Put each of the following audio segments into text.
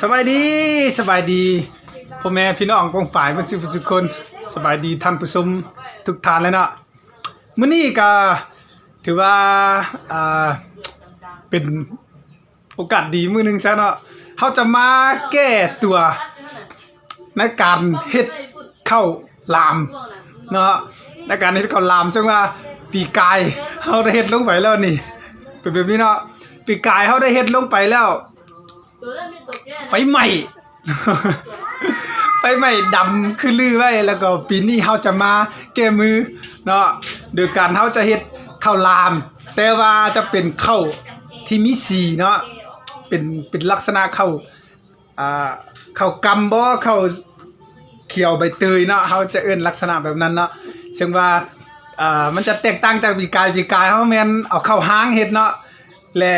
สบายดีสบายดีพ่อแม่พี่น้องกองป่ายเพื่อนสุสุคนสบายดีท่านผู้ชมทุกท่านเลยเนาะมื้อนี้ก็ถือว่าอ่าเป็นโอกาสดีมื้อหนึงซะเนาะเฮาจะมาแก้ตัวในการเฮ็ดข้าวลามเนาะในการเฮ็ดข้าวลามซึ่งว่าปีกายเฮาได้เฮ็ดลงไปแล้วนี่เป็นแบบนี้เนาะปีกายเฮาได้เฮ็ดลงไปแล้ว ไฟไหม้ไฟไหม้ดำขึ้นลือไว้แล้วก็ปีนี้เฮาจะมาแก้มือเนาะโดยการเฮาจะเฮ็ดข้าวลาม แต่ว่าจะเป็นข้าวที่มีสีเนาะเป็นเป็นลักษณะข้าวอ่าข้าวกำบ่ข้าวเขียวใบเตยเนาะเฮาจะเอิ้นลักษณะแบบนั้นเนาะซึ่งว่าอ่ามันจะแตกต่างจากปีกายปีกายเฮาแม่นเอาข้าวหางเฮ็ดเนาะและ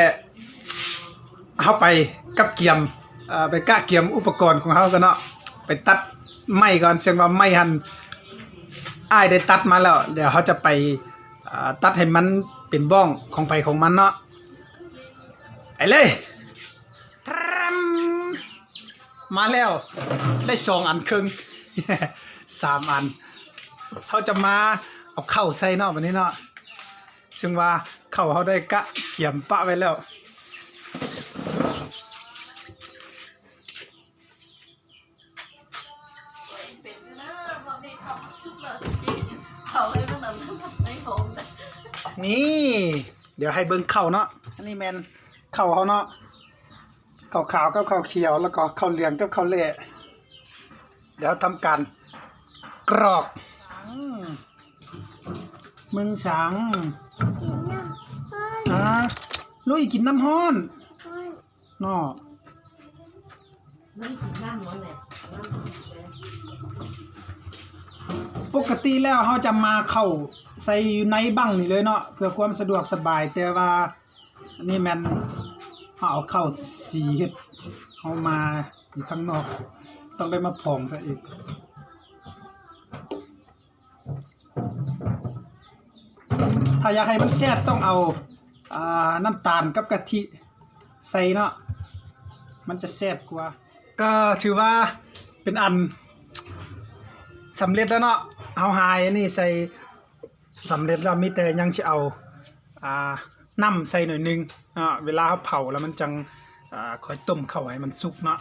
เฮาไป กับเกียมไปกะเกียมอุปกรณ์ของเฮากันเนาะไปตัดไม้ก่อนเสียงว่าไม้หันอ้ายได้ตัดมาแล้ว เดี๋ยวเขาจะไปตัดให้มันเป็นบ้องของไปของมันเนาะไปเลยทรัมมาแล้ว ได้สองอันครึ่งสามอันเขาจะมาเอาเข้าใส่เนาะวันนี้เนาะซึ่งว่าเข้าเขาได้กะเกียมปะไว้แล้ว ไม่หอมแต่นี่ เดี๋ยวให้เบิ่งเข่าเนาะอันนี้แมนเข่าเขาเนาะเข่าขาวกับเข่าเขียว แล้วก็เข่าเหลืองกับเข่าเละเดี๋ยวทำการกรอกอืมมึงช้างอะลุยกินน้ำห้อนเนาะไม่กินน้ำมันเนี่ยปกติแล้วเขาจะมาเข้า ใส่อยู่ในบังนี่เลยเนาะเพื่อความสะดวกสบายแต่ว่านี่แมนเขาเอาเข้าสีเฮ็ดเขามาอยู่ข้างนอก ต้องได้มาผองซะอีกถ้าอยากให้มันแซ่บต้องเอาอ่าน้ำตาลกับกะทิใส่เนาะมันจะแซ่บกว่า ก็ถือว่าเป็นอันสำเร็จแล้วเนาะเอาหายนี่ใส่ สำเร็จแล้วมีแต่ยังสิเอาอ่าน้ำใส่หน่อยหนึงเนาะเวลาเขาเผาแล้วมันจังอ่าค่อยต้มเข้าให้มันสุกเนาะ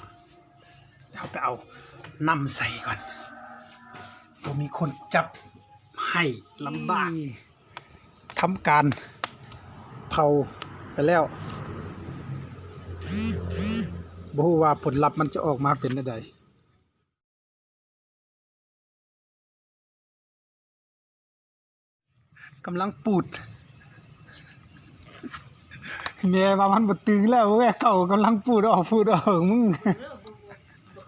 เดี๋ยวไปเอาน้ำใส่ก่อนผมมีคนจับให้ลำบากทำการเผาไปแล้วบ่ฮู้ว่าผลลัพธ์มันจะออกมาเป็นจั่งใด กำลังปูดเมียว่ามันบ่ตึงแล้วเว้ยเขากำลังปูดออกปูดออกมึง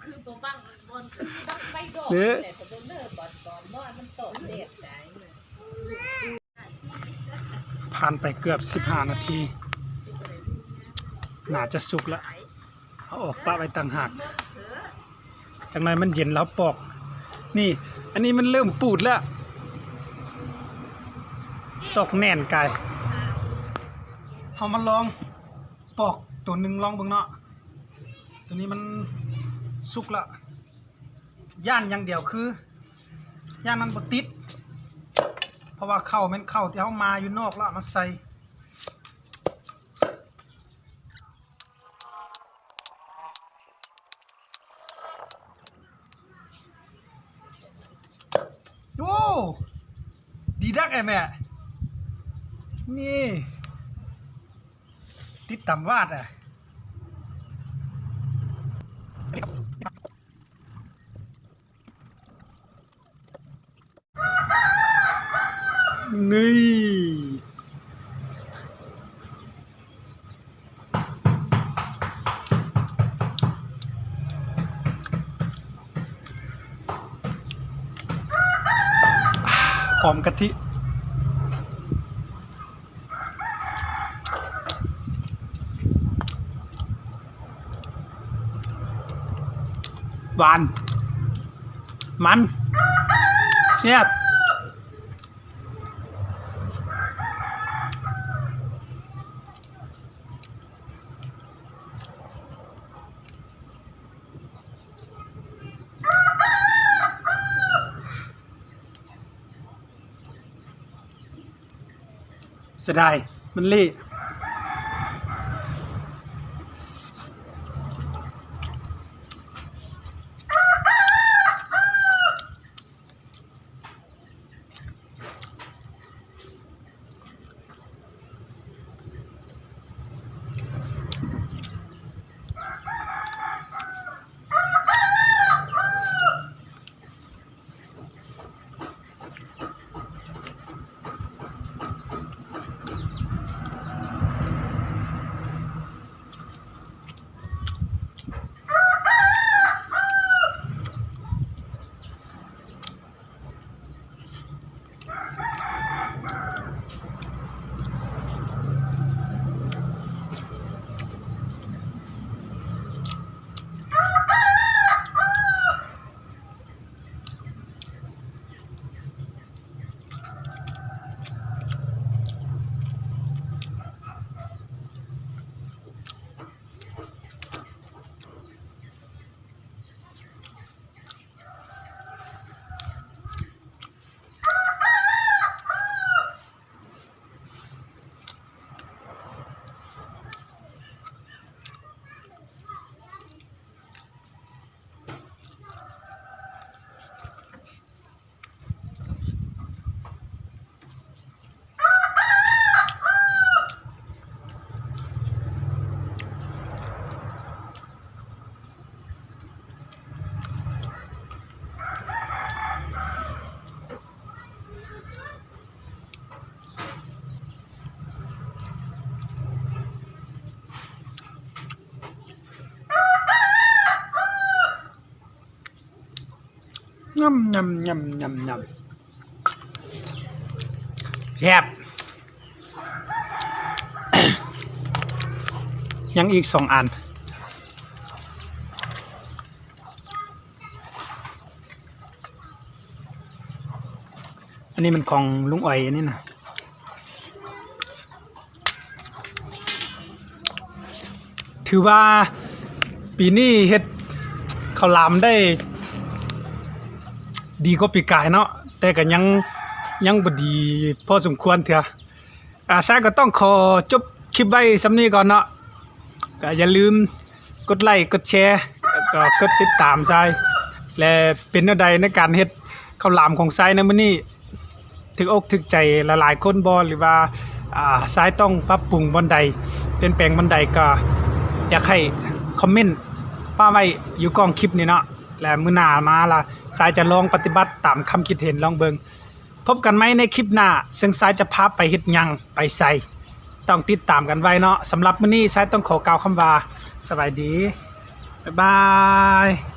คือตัวบ้างบนต้องไปดอกเด้อแต่ตัวเลิกบอดบอดว่ามันโตเด็ดใจผ่านไปเกือบ15นาทีน่าจะสุกแล้วเอาออกปะไว้ต่างหากจังไรมันเย็นแล้วปอก นี่ อันนี้มันเริ่มปูดแล้ว ตกแน่นกายเอามาลองปอกตัวหนึ่งลองเบิ่งเนาะ ตัวนี้มันสุกแล้วย่านอย่างเดียวคือย่านมันบดติด เพราะว่าเข้าแมันเข้าที่เขามาอยู่นอกแล้วมาใส่โอ้ดีดักไอ้แม่ นี่ ติดต่ำวาดอะนี่หอมกะทิ หวาน มันแซ่บเสียดายมันรี่ ยำยำยำยำยำแซ่บยังอีกสองอัน อันนี้มันของลุงอ่อยอันนี้นะถือว่าปีนี้เฮ็ดข้าวหลามได้ ดีกว่าปีกายเนาะแต่ก็ยังยังบดีพอสมควรเถอะอาซาก็ต้องขอจบคลิปไว้สำนี้ก่อนเนาะก็อย่าลืมกดไลค์กดแชร์ก็กดติดตามซายและเป็นแนวใดในการเฮ็ดข้าวหลามของซายในมื้อนี้ถึกอกถึกใจหลายๆคนบ่หรือว่าอ่ายต้องปรับปรุงบ่อนใดเปลี่ยนแปลงบ่อนใดก็อยากให้คอมเมนต์ป้าไว้อยู่กองคลิปนี่เนาะ และมื้อหน้ามาล่ะสายจะลองปฏิบัติตามคำคิดเห็นลองเบิงพบกันไหมในคลิปหน้าซึ่งสายจะพาไปเฮ็ดหยังไปใส่ต้องติดตามกันไว้เนาะสำหรับมื้อนี้สายต้องขอกล่าวคำว่าสวัสดีบ๊ายบาย